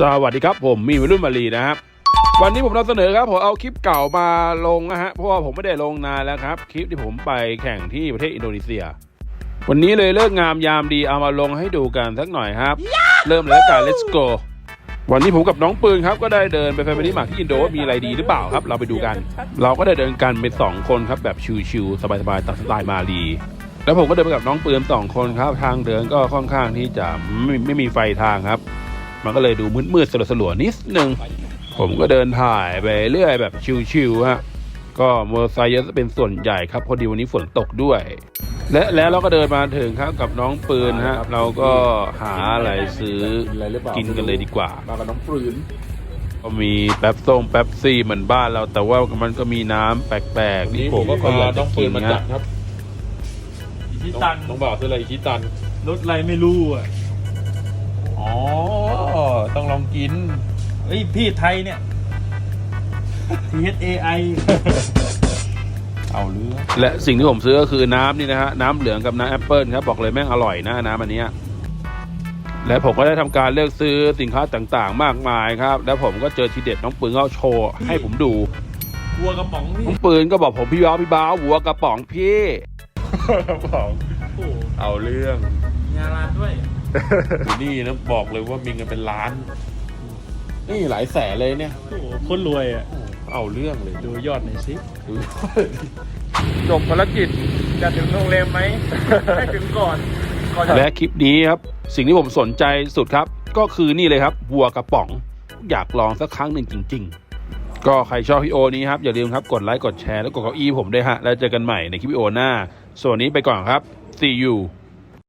สวัสดีครับผมมีวัยรุ่นมารีนะครับวันนี้ผมนำเสนอครับผมเอาคลิปเก่ามาลงนะฮะเพราะว่าผมไม่ได้ลงนานแล้วครับคลิปที่ผมไปแข่งที่ประเทศอินโดนีเซีย วันนี้เลยเลิกงามยามดีเอามาลงให้ดูกันสักหน่อยครับ เริ่มเลยแล้วกัน let's go วันนี้ผมกับน้องปืนครับก็ได้เดินไปแฟมิลี่มาร์ทที่อินโดว่ามีอะไรดีหรือเปล่าครับ เราไปดูกัน เราก็ได้เดินกันเป็นสองคนครับแบบชิวๆสบายๆตามสไตล์มาลีแล้วผมก็เดินไปกับน้องปืนสองคนครับ ทางเดินก็ค่อนข้างที่จะไม่ไม่มีไฟทางครับ มันก็เลยดูมืดๆสลัวๆนิดนึง ผมก็เดินถ่ายไปเรื่อยแบบชิวๆฮะก็มอเตอร์ไซค์เยอะเป็นส่วนใหญ่ครับพอดีวันนี้ฝนตกด้วย และแล้วเราก็เดินมาถึงครับกับน้องปืนฮะเราก็หาอะไรซื้อกินอะไรหรือเปล่ากินกันเลยดีกว่ามากับน้องปรืนก็มีแป๊บส้มแป๊บซี่เหมือนบ้านเราแต่ว่ามันก็มีน้ำแปลกๆที่ผมก็คนอยากน้จะองปืกินนมาจันะดครับอิชิตันน้องบ่าวซื้ออะไรอิชิตันรถอะไรไม่รู้อะอ๋อต้องลอง กินเฮ้ยพี่ไทยเนี่ย T H A I เอาเรื่องและสิ่งที่ผมซื้อก็คือน้ำนี่นะฮะน้ำเหลืองกับน้ำแอปเปิลครับบอกเลยแม่งอร่อยนะน้ำอันเนี้ยและผมก็ได้ทำการเลือกซื้อสินค้าต่างๆ มากมายครับ แล้วผมก็เจอทีเด็ดน้องปืนก็โชว์ให้ผมดูวัวกระป๋องพี่น้องปืนก็บอกผมพี่บ้าวพี่บ้าวหัวกระป๋องพี่บอกโอ้โหเอาเรื่องงานร้านด้วย นี่นะบอกเลยว่ามีเงินเป็นล้าน นี่หลายแสนเลยเนี่ย โอ้โหโคนรวยอะ เอาเรื่องเลยดูยอดหน่อยสิ ดูจบภารกิจจะถึงโรงแรมไหม ให้ถึงก่อน ก่อนจะ และคลิปนี้ครับ สิ่งที่ผมสนใจสุดครับ ก็คือนี่เลยครับวัวกระป๋อง อยากลองสักครั้งหนึ่งจริง ๆ ก็ใครชอบวิดีโอนี้ครับ อย่าลืมครับกดไลค์กดแชร์แล้วกดเก้าอี้ผมด้วยฮะ แล้วเจอกันใหม่ในคลิปวิดีโอหน้า ส่วนนี้ไปก่อนครับ see you